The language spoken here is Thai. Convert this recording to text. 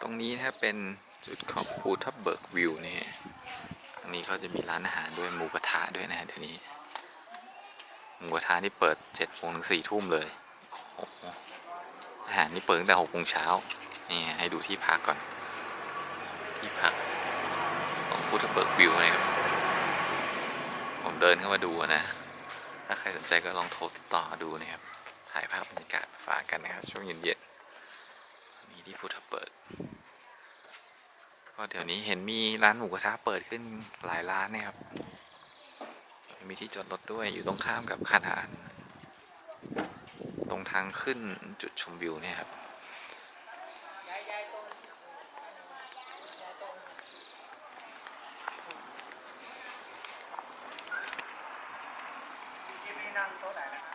ตรงนี้นะครับเป็นจุดของภูทับเบิกวิวนี่ตรงนี้เขาจะมีร้านอาหารด้วยหมูกระทะด้วยนะเดี๋ยวนี้หมูกระทะนี่เปิดเจ็ดโมงถึงสี่ทุ่มเลยอาหารนี่เปิดตั้งแต่หกโมงเช้านี่ให้ดูที่พักก่อน ที่พักของภูทับเบิกวิวนะครับผมเดินเข้ามาดูนะถ้าใครสนใจก็ลองโทรติดต่อดูนะครับ ถ่ายภาพบรรยากาศฝากกันนะครับ ช่วงเย็น ที่ภูทับเบิกก็เดี๋ยวนี้เห็นมีร้านหมูกระทะเปิดขึ้นหลายร้านนะครับ มีที่จอดรถด้วยอยู่ตรงข้ามกับคานหารตรงทางขึ้นจุดชมวิวเนี่ยครับที่นี่นั่งโต๊ะไหนนะครับ